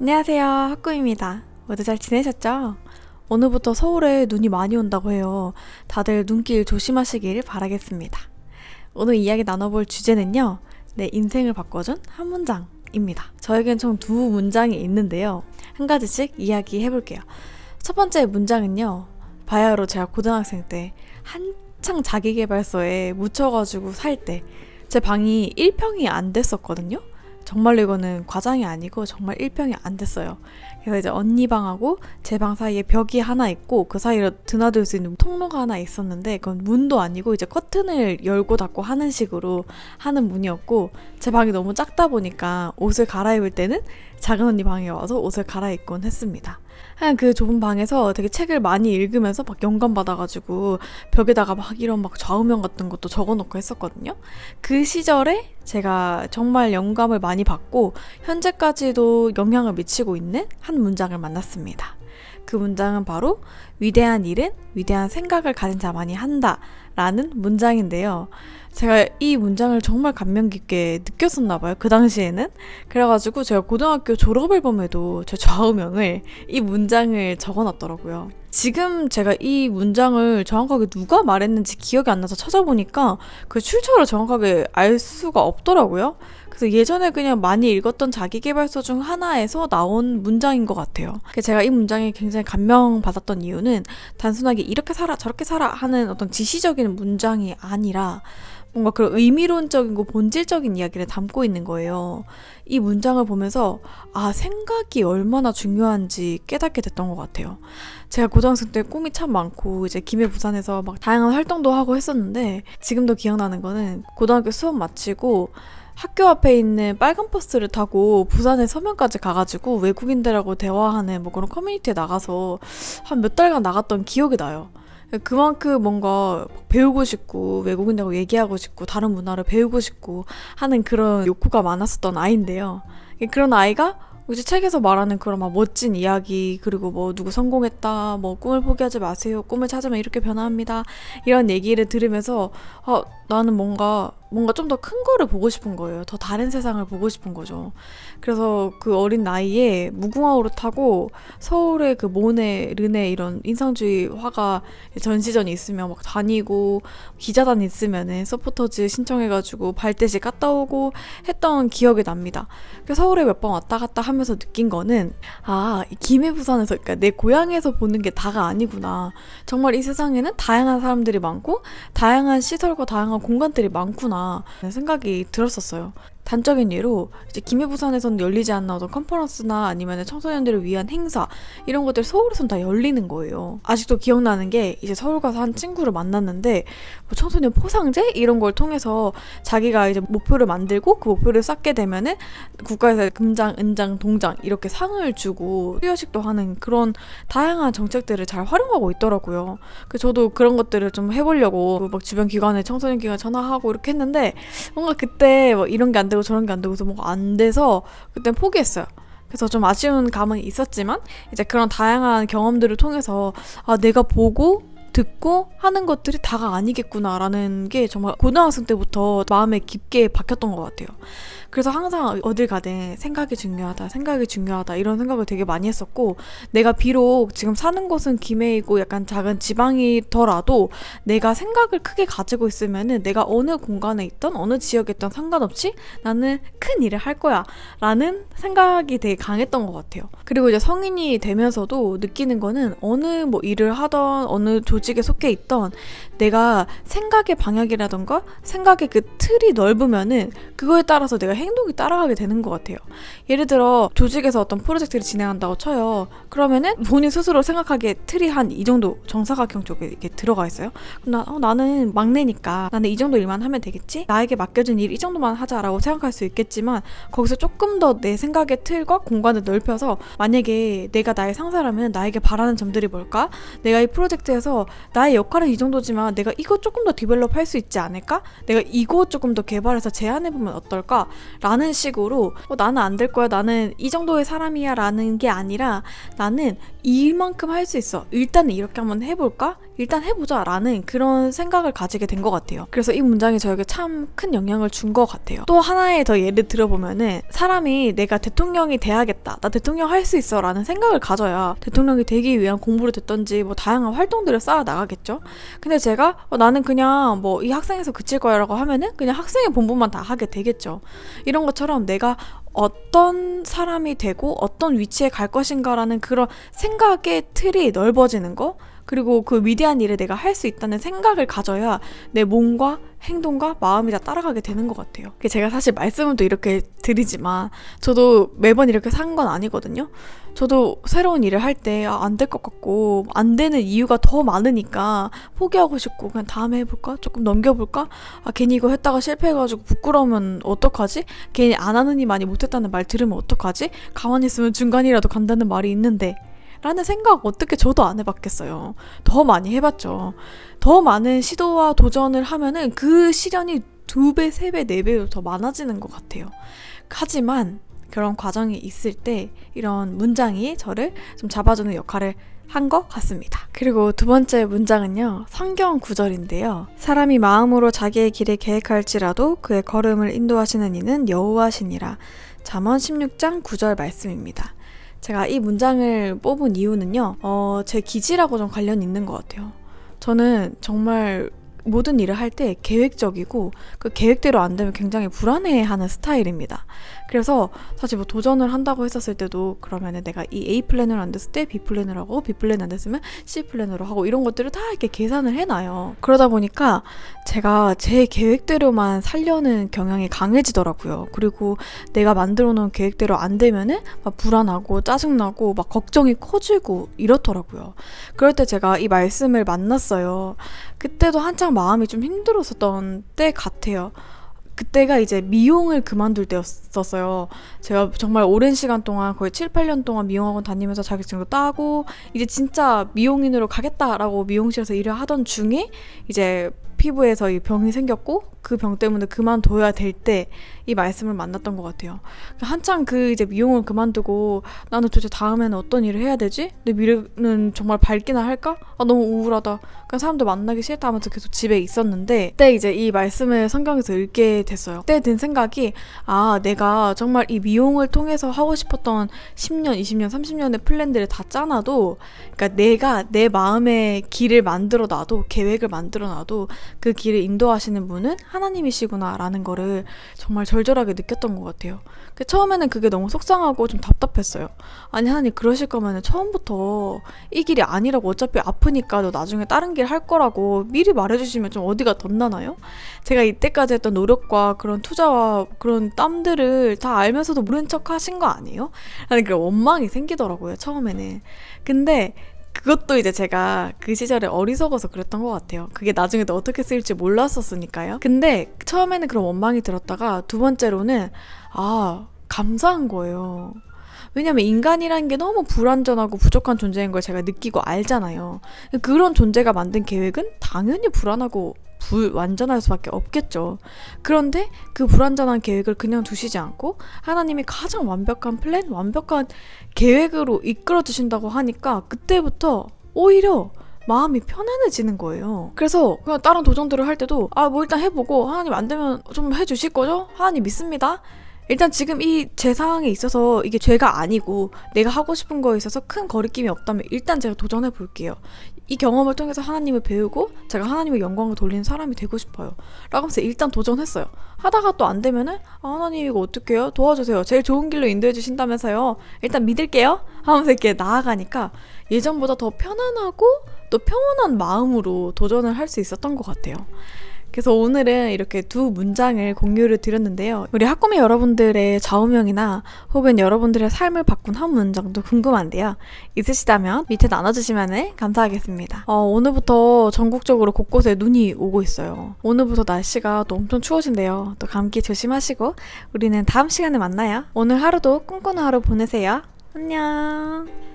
안녕하세요. 학구입니다. 모두 잘 지내셨죠? 오늘부터 서울에 눈이 많이 온다고 해요. 다들 눈길 조심하시길 바라겠습니다. 오늘 이야기 나눠볼 주제는요. 내 인생을 바꿔준 한 문장입니다. 저에겐 총 두 문장이 있는데요. 한 가지씩 이야기해 볼게요. 첫 번째 문장은요. 바야흐로 제가 고등학생 때 한창 자기계발서에 묻혀가지고 살 때 제 방이 1평이 안 됐었거든요. 정말로 이거는 과장이 아니고 정말 1평이 안 됐어요. 그래서 이제 언니 방하고 제 방 사이에 벽이 하나 있고 그 사이로 드나들 수 있는 통로가 하나 있었는데 그건 문도 아니고 이제 커튼을 열고 닫고 하는 식으로 하는 문이었고 제 방이 너무 작다 보니까 옷을 갈아입을 때는 작은 언니 방에 와서 옷을 갈아입곤 했습니다. 그 좁은 방에서 되게 책을 많이 읽으면서 막 영감 받아가지고 벽에다가 막 이런 막 좌우명 같은 것도 적어놓고 했었거든요. 그 시절에 제가 정말 영감을 많이 받고 현재까지도 영향을 미치고 있는 한 문장을 만났습니다. 그 문장은 바로 위대한 일은 위대한 생각을 가진 자만이 한다 라는 문장인데요. 제가 이 문장을 정말 감명 깊게 느꼈었나 봐요. 그 당시에는. 그래가지고 제가 고등학교 졸업 앨범에도 제 좌우명을 이 문장을 적어놨더라고요. 지금 제가 이 문장을 정확하게 누가 말했는지 기억이 안 나서 찾아보니까 그 출처를 정확하게 알 수가 없더라고요. 그래서 예전에 그냥 많이 읽었던 자기계발서 중 하나에서 나온 문장인 것 같아요. 제가 이 문장에 굉장히 감명받았던 이유는 단순하게 이렇게 살아 저렇게 살아 하는 어떤 지시적인 문장이 아니라 뭔가 그런 의미론적이고 본질적인 이야기를 담고 있는 거예요. 이 문장을 보면서 아 생각이 얼마나 중요한지 깨닫게 됐던 것 같아요. 제가 고등학생 때 꿈이 참 많고 이제 김해 부산에서 막 다양한 활동도 하고 했었는데 지금도 기억나는 거는 고등학교 수업 마치고 학교 앞에 있는 빨간 버스를 타고 부산의 서면까지 가가지고 외국인들하고 대화하는 뭐 그런 커뮤니티에 나가서 한 몇 달간 나갔던 기억이 나요. 그만큼 뭔가 배우고 싶고 외국인들하고 얘기하고 싶고 다른 문화를 배우고 싶고 하는 그런 욕구가 많았었던 아이인데요. 그런 아이가 이제 책에서 말하는 그런 막 멋진 이야기 그리고 뭐 누구 성공했다 뭐 꿈을 포기하지 마세요 꿈을 찾으면 이렇게 변화합니다 이런 얘기를 들으면서 아 나는 뭔가 뭔가 좀 더 큰 거를 보고 싶은 거예요 더 다른 세상을 보고 싶은 거죠 그래서 그 어린 나이에 무궁화호를 타고 서울의 그 모네 르네 이런 인상주의 화가 전시전이 있으면 막 다니고 기자단 있으면은 서포터즈 신청해가지고 발대지 갔다 오고 했던 기억이 납니다. 그 서울에 몇 번 왔다 갔다 하면서 느낀 거는 아 김해 부산에서 그러니까 내 고향에서 보는 게 다가 아니구나. 정말 이 세상에는 다양한 사람들이 많고 다양한 시설과 다양한 공간들이 많구나 생각이 들었었어요. 단적인 예로 이제 김해 부산에서는 열리지 않는 어떤 컨퍼런스나 아니면 청소년들을 위한 행사 이런 것들 서울에선 다 열리는 거예요. 아직도 기억나는 게 이제 서울 가서 한 친구를 만났는데 뭐 청소년 포상제 이런 걸 통해서 자기가 이제 목표를 만들고 그 목표를 쌓게 되면은 국가에서 금장, 은장, 동장 이렇게 상을 주고 수여식도 하는 그런 다양한 정책들을 잘 활용하고 있더라고요. 그 저도 그런 것들을 좀 해보려고 막 주변 기관에 청소년 기관 전화하고 이렇게 했는데 뭔가 그때 뭐 이런 게 안 되고 저런 게 안 되고 서 뭐가 안 돼서 그때 포기했어요. 그래서 좀 아쉬운 감은 있었지만 이제 그런 다양한 경험들을 통해서 아 내가 보고 듣고 하는 것들이 다가 아니겠구나라는 게 정말 고등학생 때부터 마음에 깊게 박혔던 것 같아요. 그래서 항상 어딜 가든 생각이 중요하다, 생각이 중요하다 이런 생각을 되게 많이 했었고 내가 비록 지금 사는 곳은 김해이고 약간 작은 지방이더라도 내가 생각을 크게 가지고 있으면은 내가 어느 공간에 있던 어느 지역에 있던 상관없이 나는 큰 일을 할 거야 라는 생각이 되게 강했던 것 같아요. 그리고 이제 성인이 되면서도 느끼는 거는 어느 뭐 일을 하던 어느 조 직에 속해 있던 내가 생각의 방향이라던가 생각의 그 틀이 넓으면은 그거에 따라서 내가 행동이 따라가게 되는 것 같아요. 예를 들어 조직에서 어떤 프로젝트를 진행한다고 쳐요. 그러면은 본인 스스로 생각하기에 틀이 한 이 정도 정사각형 쪽에 이렇게 들어가 있어요. 그럼 나, 어, 나는 막내니까 나는 이 정도 일만 하면 되겠지? 나에게 맡겨진 일 이 정도만 하자라고 생각할 수 있겠지만 거기서 조금 더 내 생각의 틀과 공간을 넓혀서 만약에 내가 나의 상사라면 나에게 바라는 점들이 뭘까? 내가 이 프로젝트에서 나의 역할은 이 정도지만 내가 이거 조금 더 디벨롭 할 수 있지 않을까? 내가 이거 조금 더 개발해서 제안해보면 어떨까? 라는 식으로 어, 나는 안 될 거야. 나는 이 정도의 사람이야. 라는 게 아니라 나는 이만큼 할 수 있어. 일단은 이렇게 한번 해볼까? 일단 해보자. 라는 그런 생각을 가지게 된 것 같아요. 그래서 이 문장이 저에게 참 큰 영향을 준 것 같아요. 또 하나의 더 예를 들어보면은 사람이 내가 대통령이 돼야겠다. 나 대통령 할 수 있어. 라는 생각을 가져야 대통령이 되기 위한 공부를 듣던지 뭐 다양한 활동들을 쌓아 나가겠죠. 근데 제가 어, 나는 그냥 뭐 이 학생에서 그칠 거야 라고 하면은 그냥 학생의 본분만 다 하게 되겠죠. 이런 것처럼 내가 어떤 사람이 되고 어떤 위치에 갈 것인가라는 그런 생각의 틀이 넓어지는 거 그리고 그 위대한 일을 내가 할 수 있다는 생각을 가져야 내 몸과 행동과 마음이 다 따라가게 되는 것 같아요. 제가 사실 말씀은 또 이렇게 드리지만 저도 매번 이렇게 산 건 아니거든요. 저도 새로운 일을 할때 아, 안될것 같고 안 되는 이유가 더 많으니까 포기하고 싶고 그냥 다음에 해볼까? 조금 넘겨볼까? 아 괜히 이거 했다가 실패해가지고 부끄러우면 어떡하지? 괜히 안 하느니 많이 못했다는 말 들으면 어떡하지? 가만히 있으면 중간이라도 간다는 말이 있는데 라는 생각 어떻게 저도 안 해봤겠어요. 더 많이 해봤죠. 더 많은 시도와 도전을 하면은 그 시련이 두 배, 세 배, 네 배로 더 많아지는 것 같아요. 하지만 그런 과정이 있을 때 이런 문장이 저를 좀 잡아주는 역할을 한 것 같습니다. 그리고 두 번째 문장은요, 성경 구절인데요. 사람이 마음으로 자기의 길을 계획할지라도 그의 걸음을 인도하시는 이는 여호와시니라. 잠언 16장 9절 말씀입니다. 제가 이 문장을 뽑은 이유는요, 어, 제 기질하고 좀 관련이 있는 것 같아요. 저는 정말 모든 일을 할 때 계획적이고 그 계획대로 안 되면 굉장히 불안해하는 스타일입니다. 그래서 사실 뭐 도전을 한다고 했었을 때도 그러면은 내가 이 A 플랜을 안 됐을 때 B 플랜을 하고 B 플랜 안 됐으면 C 플랜으로 하고 이런 것들을 다 이렇게 계산을 해놔요. 그러다 보니까 제가 제 계획대로만 살려는 경향이 강해지더라고요. 그리고 내가 만들어 놓은 계획대로 안 되면은 막 불안하고 짜증나고 막 걱정이 커지고 이렇더라고요. 그럴 때 제가 이 말씀을 만났어요. 그때도 한창 마음이 좀 힘들었었던 때 같아요. 그때가 이제 미용을 그만둘 때였었어요. 제가 정말 오랜 시간 동안 거의 7, 8년 동안 미용학원 다니면서 자격증도 따고 이제 진짜 미용인으로 가겠다라고 미용실에서 일을 하던 중에 이제 피부에서 이 병이 생겼고 그 병 때문에 그만둬야 될 때 이 말씀을 만났던 것 같아요. 한창 그 이제 미용을 그만두고 나는 도대체 다음에는 어떤 일을 해야 되지? 내 미래는 정말 밝기나 할까? 아 너무 우울하다. 그냥 사람들 만나기 싫다 하면서 계속 집에 있었는데 그때 이제 이 말씀을 성경에서 읽게 됐어요. 그때 든 생각이 아 내가 정말 이 미용을 통해서 하고 싶었던 10년, 20년, 30년의 플랜들을 다 짜놔도 그러니까 내가 내 마음의 길을 만들어 놔도 계획을 만들어 놔도 그 길을 인도하시는 분은 하나님이시구나라는 거를 정말 절절하게 느꼈던 것 같아요. 그 처음에는 그게 너무 속상하고 좀 답답했어요. 아니 하나님 그러실 거면 처음부터 이 길이 아니라고 어차피 아프니까 너 나중에 다른 길 할 거라고 미리 말해주시면 좀 어디가 덧나나요? 제가 이때까지 했던 노력과 그런 투자와 그런 땀들을 다 알면서도 모른 척 하신 거 아니에요? 아니 그런 원망이 생기더라고요 처음에는. 근데 그것도 이제 제가 그 시절에 어리석어서 그랬던 것 같아요. 그게 나중에 도 어떻게 쓰일지 몰랐었으니까요. 근데 처음에는 그런 원망이 들었다가 두 번째로는 아 감사한 거예요. 왜냐면 인간이라는 게 너무 불완전하고 부족한 존재인 걸 제가 느끼고 알잖아요. 그런 존재가 만든 계획은 당연히 불안하고 불완전할 수밖에 없겠죠. 그런데 그 불완전한 계획을 그냥 두시지 않고 하나님이 가장 완벽한 플랜, 완벽한 계획으로 이끌어 주신다고 하니까 그때부터 오히려 마음이 편안해지는 거예요. 그래서 그냥 다른 도전들을 할 때도 아 뭐 일단 해보고 하나님 안 되면 좀 해주실 거죠? 하나님 믿습니다. 일단 지금 이 제 상황에 있어서 이게 죄가 아니고 내가 하고 싶은 거에 있어서 큰 거리낌이 없다면 일단 제가 도전해 볼게요. 이 경험을 통해서 하나님을 배우고 제가 하나님의 영광을 돌리는 사람이 되고 싶어요. 라고 하면서 일단 도전했어요. 하다가 또 안 되면은 아, 하나님 이거 어떡해요? 도와주세요. 제일 좋은 길로 인도해 주신다면서요. 일단 믿을게요. 하면서 이렇게 나아가니까 예전보다 더 편안하고 또 평온한 마음으로 도전을 할 수 있었던 것 같아요. 그래서 오늘은 이렇게 두 문장을 공유를 드렸는데요. 우리 학구미 여러분들의 좌우명이나 혹은 여러분들의 삶을 바꾼 한 문장도 궁금한데요. 있으시다면 밑에 나눠주시면 감사하겠습니다. 어, 오늘부터 전국적으로 곳곳에 눈이 오고 있어요. 오늘부터 날씨가 또 엄청 추워진대요. 또 감기 조심하시고 우리는 다음 시간에 만나요. 오늘 하루도 꿈꾸는 하루 보내세요. 안녕.